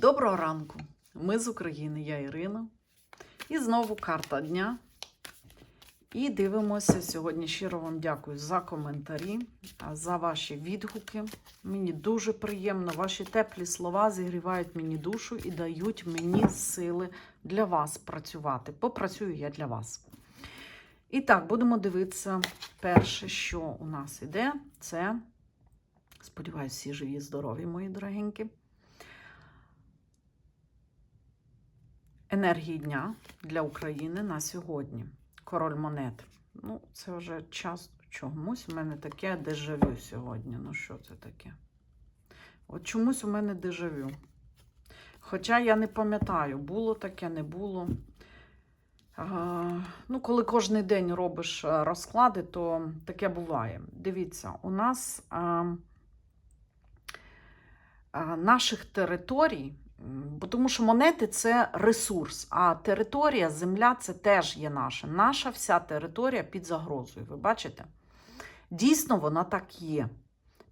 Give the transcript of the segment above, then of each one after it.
Доброго ранку! Ми з України, я Ірина. І знову карта дня. І дивимося сьогодні. Щиро вам дякую за коментарі, за ваші відгуки. Мені дуже приємно. Ваші теплі слова зігрівають мені душу і дають мені сили для вас працювати. Попрацюю я для вас. І так, будемо дивитися перше, що у нас іде. Це, сподіваюся, всі живі, здорові, мої дорогенькі. Енергії дня для України на сьогодні. Король монет. Ну, це вже час чомусь у мене таке дежавю сьогодні. Ну, що це таке? От чомусь у мене дежавю. Хоча я не пам'ятаю, було таке, не було. Ну, коли кожен день робиш розклади, то таке буває. Дивіться, у нас а, а, наших територій тому що монети це ресурс, а територія, земля це теж є наша. Наша вся територія під загрозою. Ви бачите? Дійсно, вона так є.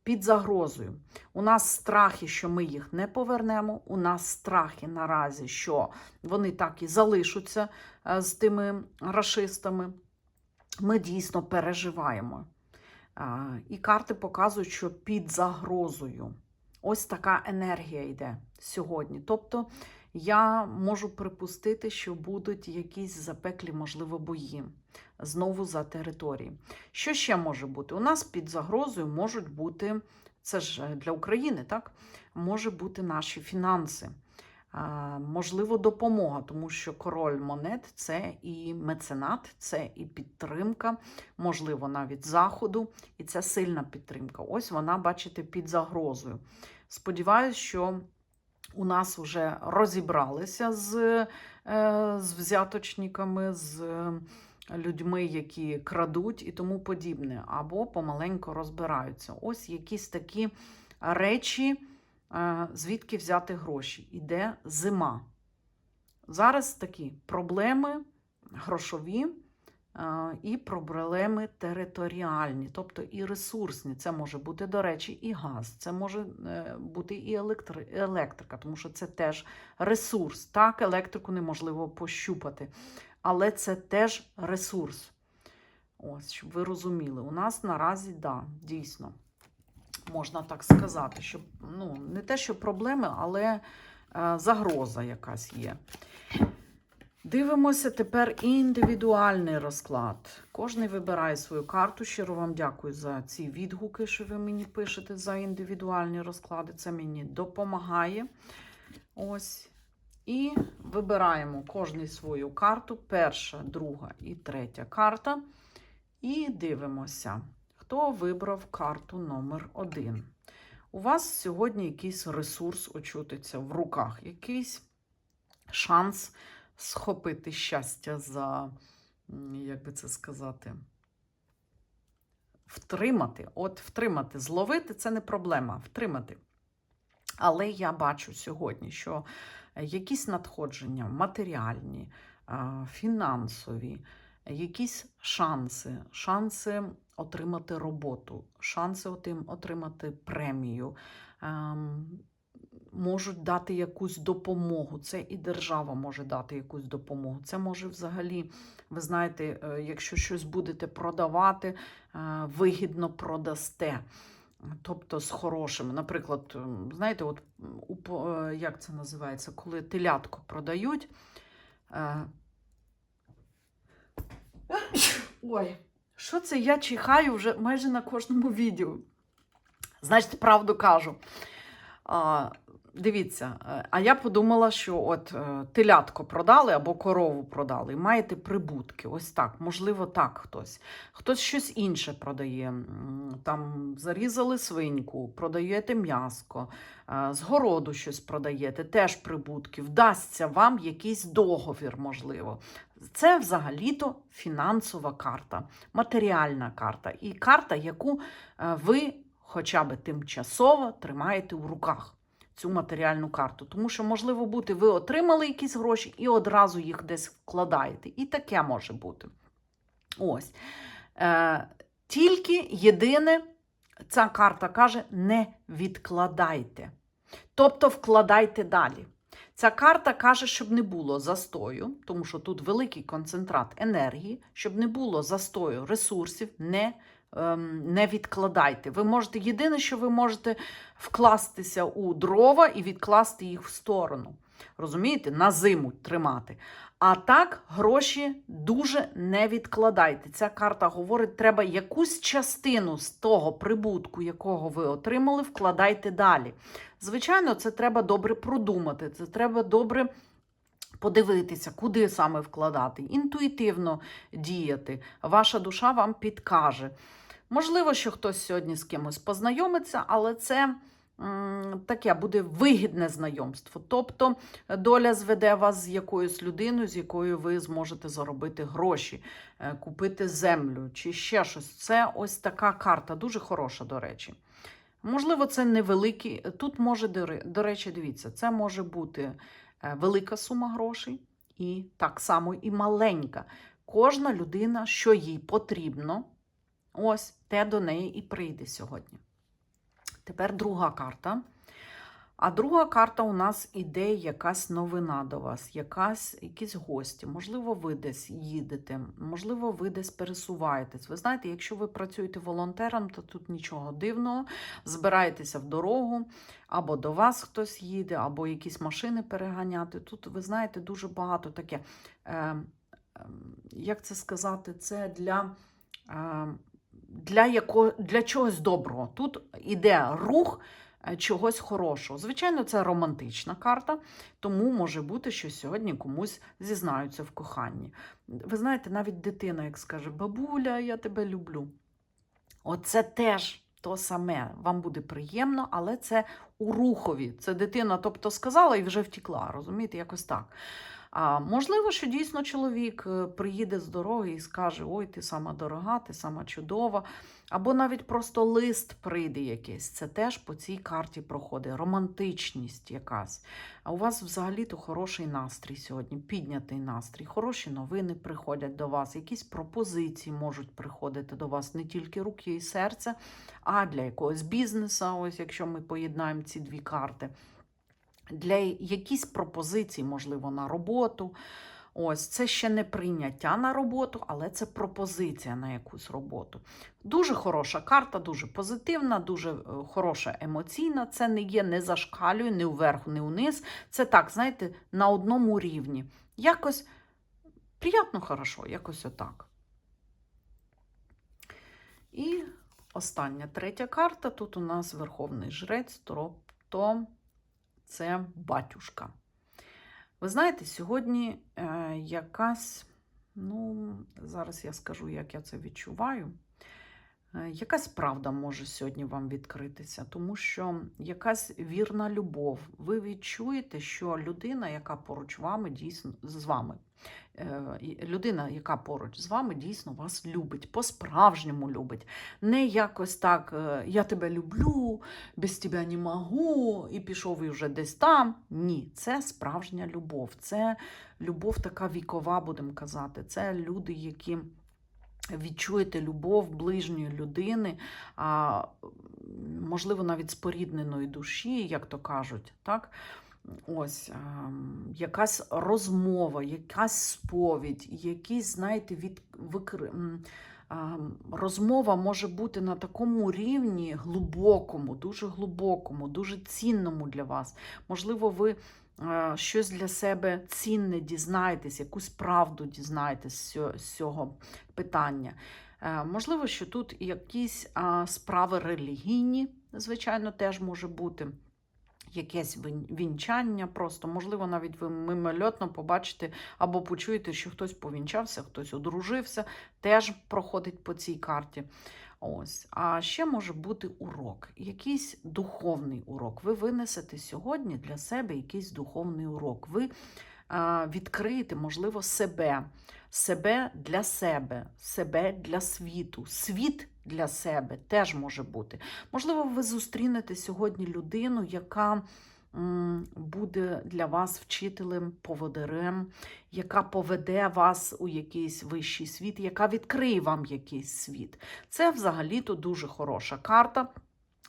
Під загрозою. У нас страхи, що ми їх не повернемо. У нас страхи наразі, що вони так і залишаться е, з тими рашистами. Ми дійсно переживаємо. І карти показують, що під загрозою. Ось така енергія йде сьогодні. Тобто я можу припустити, що будуть якісь запеклі, можливо, бої знову за території. Що ще може бути? У нас під загрозою можуть бути, це ж для України, так? Може бути наші фінанси. Можливо, допомога, тому що король монет це і меценат, це і підтримка, можливо, навіть заходу, і це сильна підтримка. Ось вона, бачите, під загрозою. Сподіваюсь, що у нас вже розібралися з, е, з взяточниками, з е, людьми, які крадуть і тому подібне, або помаленько розбираються. Ось якісь такі речі, звідки взяти гроші. Іде зима. Зараз такі проблеми грошові. е, І проблеми територіальні, тобто і ресурсні. Це може бути, до речі, і газ, це може е, бути і електрика, тому що це теж ресурс. Так, електрику неможливо пощупати, але це теж ресурс. Ось, щоб ви розуміли, у нас наразі, да, дійсно, можна так сказати, що ну, не те, що проблеми, але е, загроза якась є. Дивимося тепер індивідуальний розклад. Кожний вибирає свою карту. Щиро вам дякую за ці відгуки, що ви мені пишете за індивідуальні розклади. Це мені допомагає. Ось. І вибираємо кожний свою карту. Перша, друга і третя карта. І дивимося, хто вибрав карту номер один. У вас сьогодні якийсь ресурс очутиться в руках, якийсь шанс схопити щастя за, як би це сказати, втримати. От втримати, зловити це не проблема, втримати. Але я бачу сьогодні, що якісь надходження матеріальні, фінансові, якісь шанси, шанси отримати роботу, шанси отримати премію. ем, можуть дати якусь допомогу. Це і держава може дати якусь допомогу. Це може взагалі, ви знаєте, е, якщо щось будете продавати, е, вигідно продасте. Тобто з хорошими. Наприклад, знаєте, от е, як це називається, коли телятко продають. Ой, що це я чихаю вже майже на кожному відео. Значить, правду кажу. А, дивіться, е, а я подумала, що от е, телятко продали або корову продали, і маєте прибутки. Ось так, можливо, так хтось. Хтось щось інше продає. Там зарізали свиньку, продаєте м'яско, е, з городу щось продаєте, теж прибутки. Вдасться вам якийсь договір, можливо. Це взагалі-то фінансова карта, матеріальна карта і карта, яку ви хоча б тимчасово тримаєте в руках цю матеріальну карту. Тому що, можливо бути, ви отримали якісь гроші і одразу їх десь вкладаєте. І таке може бути. Ось. Е, тільки єдине, ця карта каже: не відкладайте. Тобто вкладайте далі. Ця карта каже, щоб не було застою, тому що тут великий концентрат енергії, щоб не було застою ресурсів, не, не відкладайте. Ви можете, єдине, що ви можете вкластися у дрова і відкласти їх в сторону. Розумієте, на зиму тримати. А так, гроші дуже не відкладайте. Ця карта говорить, треба якусь частину з того прибутку, якого ви отримали, вкладайте далі. Звичайно, це треба добре продумати, це треба добре подивитися, куди саме вкладати, інтуїтивно діяти. Ваша душа вам підкаже. Можливо, що хтось сьогодні з кимось познайомиться, але це таке буде вигідне знайомство. Тобто доля зведе вас з якоюсь людиною, з якою ви зможете заробити гроші, е, купити землю чи ще щось. Це ось така карта, дуже хороша, до речі. Можливо, це невеликий. Тут може, до речі, дивіться, це може бути велика сума грошей і так само і маленька. Кожна людина, що їй потрібно, ось те до неї і прийде сьогодні. Тепер друга карта. А друга карта у нас іде якась новина до вас, якась, якісь гості. Можливо, ви десь їдете, можливо, ви десь пересуваєтесь. Ви знаєте, якщо ви працюєте волонтером, то тут нічого дивного. Збираєтеся в дорогу, або до вас хтось їде, або якісь машини переганяти. Тут, ви знаєте, дуже багато таке. Е, е, як це сказати, це для. Е, для, яко, для чогось доброго. Тут іде рух чогось хорошого. Звичайно, це романтична карта, тому може бути, що сьогодні комусь зізнаються в коханні. Ви знаєте, навіть дитина, як скаже, бабуля, я тебе люблю. Оце теж то саме. Вам буде приємно, але це у рухові. Це дитина, тобто сказала і вже втікла. Розумієте, якось так. А можливо, що дійсно чоловік е, приїде з дороги і скаже: Ой, ти сама дорога, ти сама чудова. Або навіть просто лист прийде якийсь. Це теж по цій карті проходить. Романтичність якась. А у вас взагалі-то хороший настрій сьогодні, піднятий настрій. Хороші новини приходять до вас, якісь пропозиції можуть приходити до вас не тільки руки і серце, а для якогось бізнесу, ось якщо ми поєднаємо ці дві карти для якісь пропозиції, можливо, на роботу. Ось це ще не прийняття на роботу, але це пропозиція на якусь роботу. Дуже хороша карта, дуже позитивна, дуже е, хороша емоційна. Це не є не зашкалює, не вверх, не вниз. Це так, знаєте, на одному рівні. Якось приємно хорошо, якось отак. І остання третя карта. Тут у нас Верховний Жрець, тобто це батюшка. Ви знаєте, сьогодні е, якась, ну, зараз я скажу, як я це відчуваю. Е, якась правда може сьогодні вам відкритися, тому що якась вірна любов. Ви відчуєте, що людина, яка поруч вами, дійсно з вами, е, людина, яка поруч з вами, дійсно вас любить, по-справжньому любить. Не якось так, е, я тебе люблю, без тебе не можу, і пішов і вже десь там. Ні, це справжня любов. Це любов така вікова, будемо казати. Це люди, які відчуєте любов ближньої людини, а, можливо, навіть спорідненої душі, як то кажуть. так? Ось ем, якась розмова, якась сповідь, якісь, знаєте, від, викр... ем, розмова може бути на такому рівні глибокому, дуже глибокому, дуже цінному для вас. Можливо, ви щось для себе цінне дізнаєтесь, якусь правду дізнаєтесь з цього- питання. Е, Можливо, що тут якісь справи релігійні, звичайно, теж може бути. Якесь вінчання, просто, можливо, навіть ви мимольотно побачите або почуєте, що хтось повінчався, хтось одружився, теж проходить по цій карті. Ось. А ще може бути урок, якийсь духовний урок. Ви винесете сьогодні для себе якийсь духовний урок. Ви відкриєте, можливо, себе, себе для себе, себе для світу, світ для себе теж може бути. Можливо, ви зустрінете сьогодні людину, яка буде для вас вчителем, поводирем, яка поведе вас у якийсь вищий світ, яка відкриє вам якийсь світ. Це взагалі-то дуже хороша карта.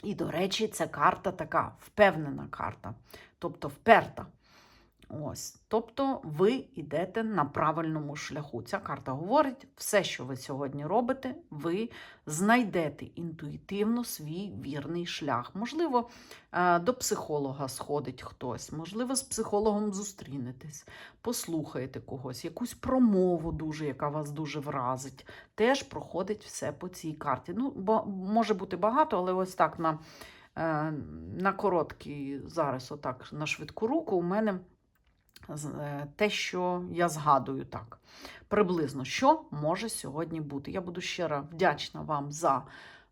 І, до речі, ця карта така впевнена карта, тобто вперта. Ось, тобто ви йдете на правильному шляху. Ця карта говорить, все, що ви сьогодні робите, ви знайдете інтуїтивно свій вірний шлях. Можливо, е, до психолога сходить хтось, можливо, з психологом зустрінетесь, послухаєте когось, якусь промову дуже, яка вас дуже вразить. Теж проходить все по цій карті. Ну, бо може бути багато, але ось так на, е, на короткий зараз, отак, на швидку руку, у мене те, що я згадую так. Приблизно, що може сьогодні бути. Я буду щиро вдячна вам за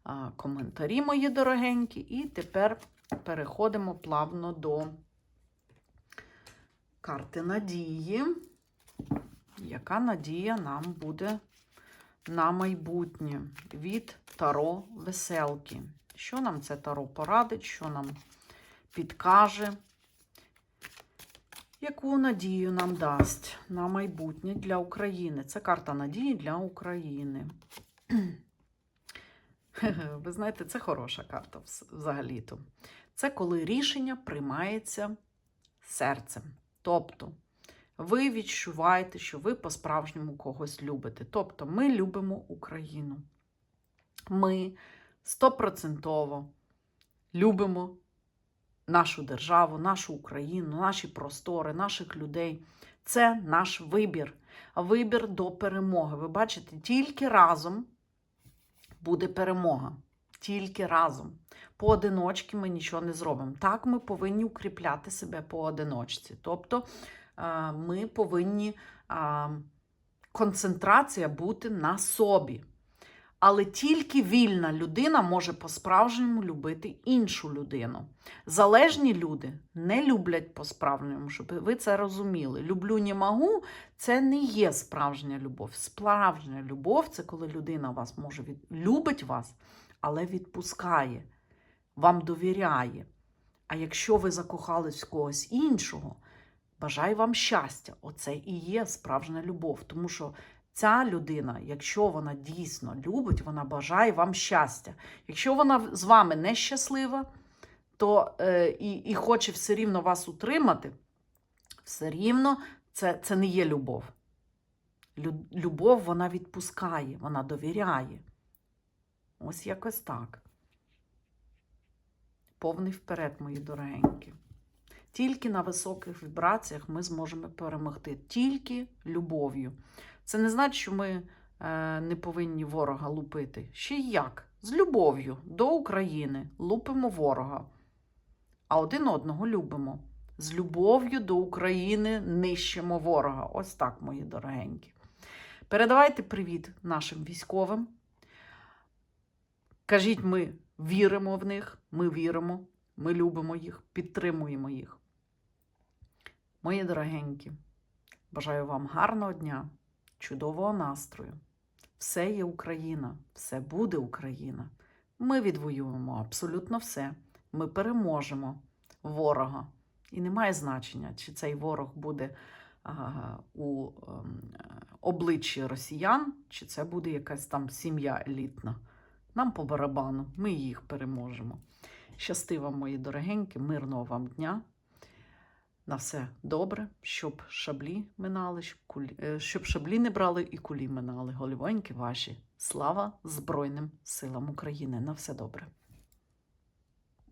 е, коментарі, мої дорогенькі. І тепер переходимо плавно до карти надії. Яка надія нам буде на майбутнє від Таро Веселки? Що нам це Таро порадить, що нам підкаже? Яку надію нам дасть на майбутнє для України? Це карта надії для України. Ви знаєте, це хороша карта взагалі-то. Це коли рішення приймається серцем. Тобто ви відчуваєте, що ви по-справжньому когось любите. Тобто ми любимо Україну. Ми стопроцентово любимо нашу державу, нашу Україну, наші простори, наших людей. Це наш вибір. Вибір до перемоги. Ви бачите, тільки разом буде перемога. Тільки разом. Поодиночки ми нічого не зробимо. Так, ми повинні укріпляти себе поодиночці. Тобто е, ми повинні концентрація бути на собі. Але тільки вільна людина може по-справжньому любити іншу людину. Залежні люди не люблять по-справжньому, щоб ви це розуміли. Люблю, не могу це не є справжня любов. Справжня любов це коли людина вас може від... любить вас, але відпускає, вам довіряє. А якщо ви закохались в когось іншого, бажаю вам щастя. Оце і є справжня любов. Тому що ця людина, якщо вона дійсно любить, вона бажає вам щастя. Якщо вона з вами нещаслива, то е, і, і хоче все рівно вас утримати, все рівно це, це не є любов. Любов вона відпускає, вона довіряє. Ось якось так. Повний вперед, мої дорогенькі. Тільки на високих вібраціях ми зможемо перемогти. Тільки любов'ю. Це не значить, що ми е, не повинні ворога лупити. Ще як? З любов'ю до України лупимо ворога, а один одного любимо. З любов'ю до України нищимо ворога. Ось так, мої дорогенькі. Передавайте привіт нашим військовим. Кажіть, ми віримо в них, ми віримо, ми любимо їх, підтримуємо їх. Мої дорогенькі, бажаю вам гарного дня, чудового настрою. Все є Україна, все буде Україна. Ми відвоюємо абсолютно все. Ми переможемо ворога. І немає значення, чи цей ворог буде а, у ем, обличчі росіян, чи це буде якась там сім'я елітна. Нам по барабану, ми їх переможемо. Щасти вам, мої дорогенькі, мирного вам дня. На все добре, щоб шаблі минали, щоб, кулі... е, щоб шаблі не брали і кулі минали. Голівоньки ваші. Слава Збройним силам України. На все добре.